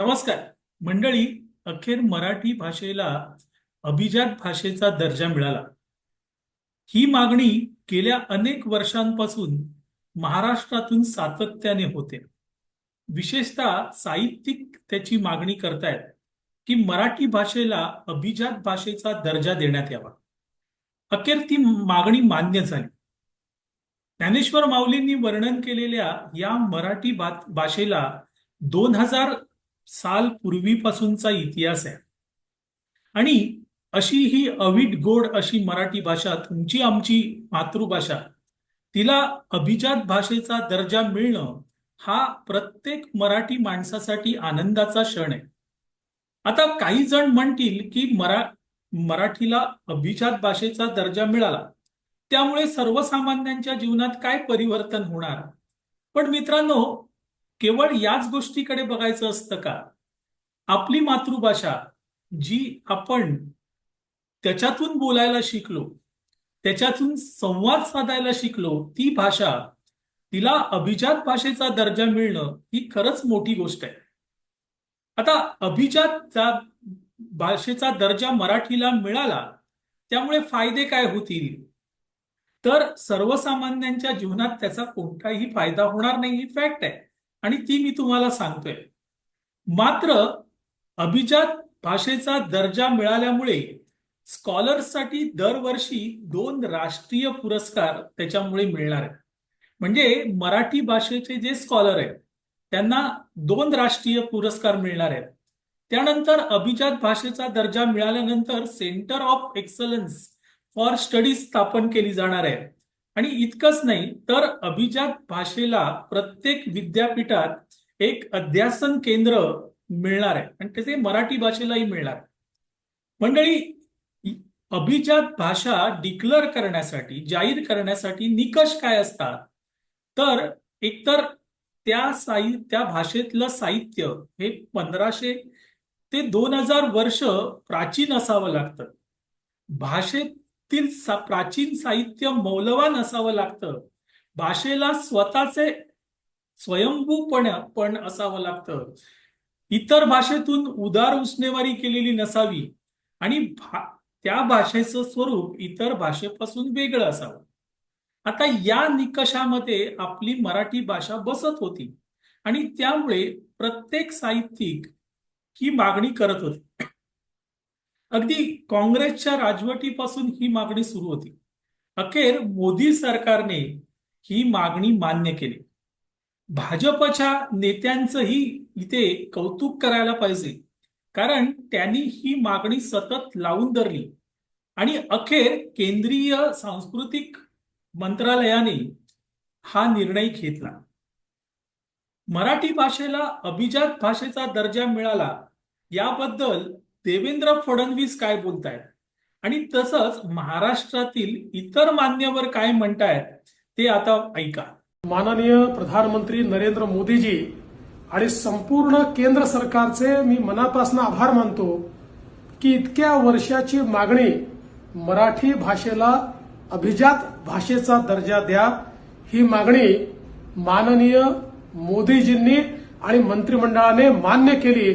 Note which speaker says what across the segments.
Speaker 1: नमस्कार. मंडळी अखेर मराठी भाषेला अभिजात भाषेचा दर्जा मिळाला. ही मागणी गेल्या अनेक वर्षांपासून महाराष्ट्रातून सातत्याने होते. विशेषतः साहित्यिक त्याची मागणी करतायत की मराठी भाषेला अभिजात भाषेचा दर्जा देण्यात यावा. अखेर ती मागणी मान्य झाली. ज्ञानेश्वर माऊलींनी वर्णन केलेल्या या मराठी भाषेला दोन हजार साल पूर्वीपासूनचा इतिहास आहे. आणि अशी ही अवीट गोड अशी मराठी भाषा तुमची आमची मातृभाषा तिला अभिजात भाषेचा दर्जा मिळणं हा प्रत्येक मराठी माणसासाठी आनंदाचा क्षण आहे. आता काही जण म्हणतील की मरा मराठीला अभिजात भाषेचा दर्जा मिळाला. त्यामुळे सर्वसामान्यांच्या जीवनात काय परिवर्तन होणार? पण मित्रांनो केवळ याच गोष्टीकडे बघायचं असतं का? आपली मातृभाषा जी आपण त्याच्यातून बोलायला शिकलो त्याच्यातून संवाद साधायला शिकलो ती भाषा तिला अभिजात भाषेचा दर्जा मिळणं ही खरंच मोठी गोष्ट आहे. आता अभिजात भाषेचा दर्जा मराठीला मिळाला त्यामुळे फायदे काय होतील? तर सर्वसामान्यांच्या जीवनात त्याचा कोणताही फायदा होणार नाही ही फॅक्ट आहे. आणि ती मी तुम्हाला सांगतोय. मात्र अभिजात भाषेचा दर्जा मिळाल्यामुळे स्कॉलर्ससाठी दरवर्षी दोन राष्ट्रीय पुरस्कार त्याच्यामुळे मिळणार आहेत. म्हणजे मराठी भाषेचे जे स्कॉलर आहेत त्यांना दोन राष्ट्रीय पुरस्कार मिळणार आहेत. त्यानंतर अभिजात भाषेचा दर्जा मिळाल्यानंतर centre of excellence for studies स्थापन केली जाणार आहे. आणि इतकंच नाही तर अभिजात भाषेला प्रत्येक विद्यापीठात एक अध्यासन केंद्र मिळणार आहे. आणि त्याचे मराठी भाषेलाही मिळणार. आहे. मंडळी अभिजात भाषा डिक्लेअर करण्यासाठी जाहीर करण्यासाठी निकष काय असतात? तर एकतर त्या साहि त्या भाषेतलं साहित्य हे पंधराशे ते दोन हजार वर्ष प्राचीन असावं लागतं. भाषेत तील सा प्राचीन साहित्य मौलवान असावं लागतं. भाषेला स्वतःचे स्वयंभूपण पण असावं लागतं. इतर भाषेतून उदार उसनेवारी केलेली नसावी आणि भा त्या भाषेचं स्वरूप इतर भाषेपासून वेगळं असावं. आता या निकषामध्ये आपली मराठी भाषा बसत होती आणि त्यामुळे प्रत्येक साहित्यिक ही मागणी करत होती. अगदी काँग्रेसच्या राजवटीपासून ही मागणी सुरू होती. अखेर मोदी सरकारने ही मागणी मान्य केली. भाजपच्या नेत्यांचंही इथे कौतुक करायला पाहिजे कारण त्यांनी ही मागणी सतत लावून धरली. आणि अखेर केंद्रीय सांस्कृतिक मंत्रालयाने हा निर्णय घेतला. मराठी भाषेला अभिजात भाषेचा दर्जा मिळाला याबद्दल देवेंद्र फडणवीस काय बोलतायत? आणि तसंच महाराष्ट्रातील इतर मान्यवर काय म्हणतायत ते आता ऐका.
Speaker 2: माननीय प्रधानमंत्री नरेंद्र मोदीजी आणि संपूर्ण केंद्र सरकारचे मी मनापासून आभार मानतो की इतक्या वर्षाची मागणी मराठी भाषेला अभिजात भाषेचा दर्जा द्या ही मागणी माननीय मोदीजींनी आणि मंत्रिमंडळाने मान्य केली.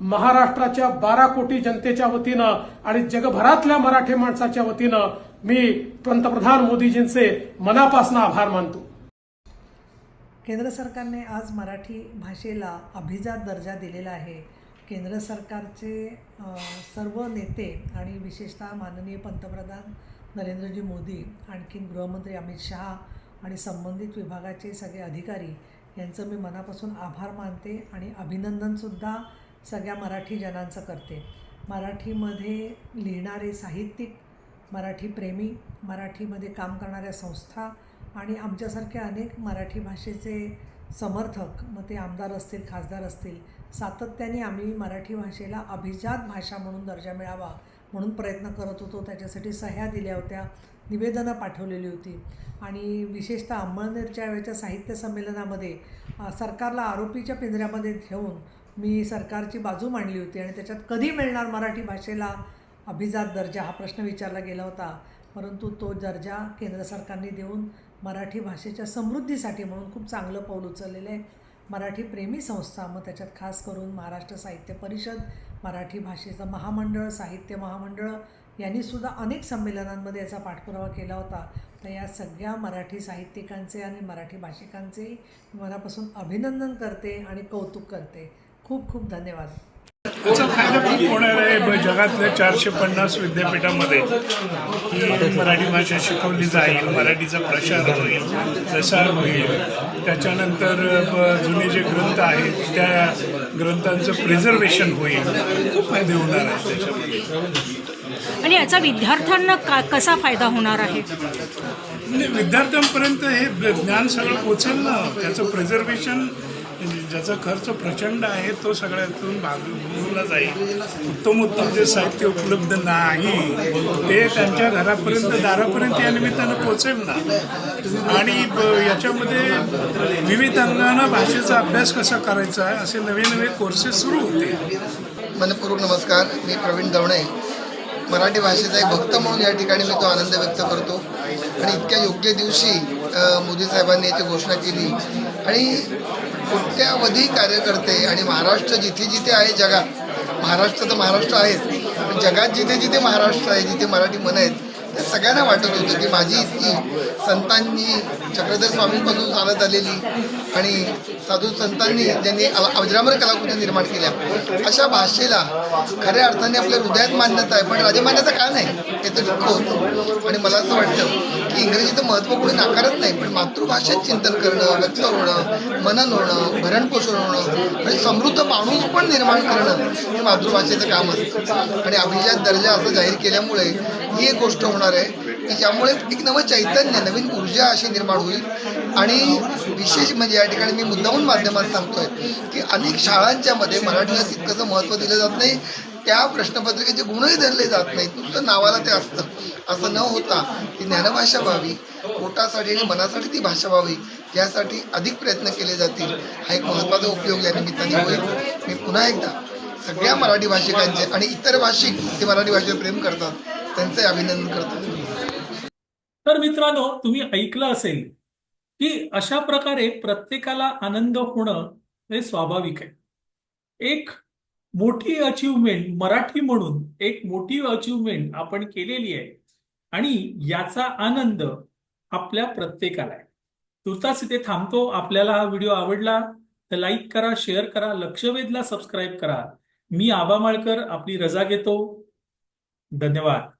Speaker 2: महाराष्ट्राच्या बारा कोटी जनतेच्या वतीनं आणि जगभरातल्या मराठी माणसाच्या वतीनं मी पंतप्रधान मोदीजींचे मनापासून आभार मानतो.
Speaker 3: केंद्र सरकारने आज मराठी भाषेला अभिजात दर्जा दिलेला आहे. केंद्र सरकारचे सर्व नेते आणि विशेषतः माननीय पंतप्रधान नरेंद्रजी मोदी आणखीन गृहमंत्री अमित शहा आणि संबंधित विभागाचे सगळे अधिकारी यांचं मी मनापासून आभार मानते आणि अभिनंदनसुद्धा सगळ्या मराठी जनांचं करते. मराठीमध्ये लिहिणारे साहित्यिक मराठी प्रेमी मराठीमध्ये काम करणाऱ्या संस्था आणि आमच्यासारख्या अनेक मराठी भाषेचे समर्थक मग ते आमदार असतील खासदार असतील सातत्याने आम्ही मराठी भाषेला अभिजात भाषा म्हणून दर्जा मिळावा म्हणून प्रयत्न करत होतो. त्याच्यासाठी सह्या दिल्या होत्या निवेदनं पाठवलेली होती. आणि विशेषतः अंमळनेरच्या वेळच्या साहित्य संमेलनामध्ये सरकारला आरोपीच्या पिंजऱ्यामध्ये ठेवून मी सरकारची बाजू मांडली होती आणि त्याच्यात कधी मिळणार मराठी भाषेला अभिजात दर्जा हा प्रश्न विचारला गेला होता. परंतु तो दर्जा केंद्र सरकारने देऊन मराठी भाषेच्या समृद्धीसाठी म्हणून खूप चांगलं पाऊल उचललेलं आहे. मराठी प्रेमी संस्था मग त्याच्यात खास करून महाराष्ट्र साहित्य परिषद मराठी भाषेचं महामंडळ साहित्य महामंडळ यांनीसुद्धा अनेक संमेलनांमध्ये याचा पाठपुरावा केला होता. तर या सगळ्या मराठी साहित्यिकांचे आणि मराठी भाषिकांचे मनापासून अभिनंदन करते आणि कौतुक करते. खूप खूप धन्यवाद.
Speaker 4: त्याचा फायदा खूप होणार आहे जगातल्या चारशे पन्नास विद्यापीठामध्ये ही मराठी भाषा शिकवली जाईल मराठीचा प्रसार होईल प्रसार होईल. त्याच्यानंतर जुने जे ग्रंथ आहेत त्या ग्रंथांचं प्रिझर्वेशन होईल. खूप फायदे होणार आहेत त्याच्यामध्ये.
Speaker 5: आणि याचा विद्यार्थ्यांना का कसा फायदा होणार आहे?
Speaker 4: म्हणजे विद्यार्थ्यांपर्यंत हे ज्ञान सगळं पोचेल ना? त्याचं प्रिझर्वेशन ज्याचा खर्च प्रचंड आहे तो सगळ्यातून भागवला जाईल. उत्तम उत्तम जे साहित्य उपलब्ध नाही ते त्यांच्या घरापर्यंत दारापर्यंत या निमित्तानं पोचेल ना? आणि ब- याच्यामध्ये विविध अंगानं भाषेचा अभ्यास कसा करायचा आहे असे नवे नवे कोर्सेस सुरू होते.
Speaker 6: मनपूर्वक नमस्कार मी प्रवीण दवणे. मराठी भाषेचा एक भक्त म्हणून या ठिकाणी मी तो आनंद व्यक्त करतो. आणि इतक्या योग्य दिवशी मोदी साहेबांनी याची घोषणा केली. आणि कोट्यावधी कार्यकर्ते आणि महाराष्ट्र जिथे जिथे आहे जगात महाराष्ट्र तर महाराष्ट्र आहेच पण जगात जिथे जिथे महाराष्ट्र आहे जिथे मराठी मन आहेत त्या सगळ्यांना वाटत होतं की माझी इतकी संतांनी चक्रधर स्वामींपासून चालत आलेली आणि साधू संतांनी ज्यांनी अजरामर कलाकृती निर्माण केल्या. अशा भाषेला खऱ्या अर्थाने आपल्या हृदयात मान्यता आहे पण राजमान्यता का नाही? याचं तर दुःख होतं. आणि मला असं वाटतं की इंग्रजीचं महत्त्व कोणी नाकारत नाही पण मातृभाषेत चिंतन करणं व्यक्त होणं मनन होणं भरणपोषण होणं आणि म्हणजे समृद्ध माणूस पण निर्माण करणं हे मातृभाषेचं काम असतं. आणि अभिजात दर्जा असं जाहीर केल्यामुळे ही एक गोष्ट होणार आहे की ज्यामुळे एक नवं चैतन्य नवीन ऊर्जा अशी निर्माण होईल आणि विशेष म्हणजे या ठिकाणी मी मुद्दाहून माध्यमात सांगतोय की अनेक शाळांच्या मध्ये मराठीला तितकंसं महत्त्व दिलं जात नाही. त्या प्रश्नपत्रिकेचे गुणही धरले जात नाहीत. नुसतं नावाला ते असतं. असं न होता ती ज्ञानभाषा व्हावी पोटासाठी आणि मनासाठी ती भाषा व्हावी यासाठी अधिक प्रयत्न केले जातील. हा एक महत्त्वाचा उपयोग या निमित्ताने होईल. मी पुन्हा एकदा सगळ्या मराठी भाषिकांचे आणि इतर भाषिक ते मराठी भाषेवर प्रेम करतात त्यांचे अभिनंदन करतो.
Speaker 1: तर मित्रांनो तुम्ही ऐकलं असेल की अशा प्रकारे प्रत्येकाला आनंद होणं हे स्वाभाविक आहे. एक मोठी अचीवमेंट मराठी म्हणून एक मोठी अचीवमेंट आपण केलेली आहे आणि याचा आनंद आपल्या प्रत्येकाला आहे. तुर्तास इथे थांबतो. आपल्याला हा व्हिडिओ आवडला तर लाईक करा शेअर करा लक्षवेधला सबस्क्राईब करा. मी आबा माळकर आपली रजा घेतो. धन्यवाद.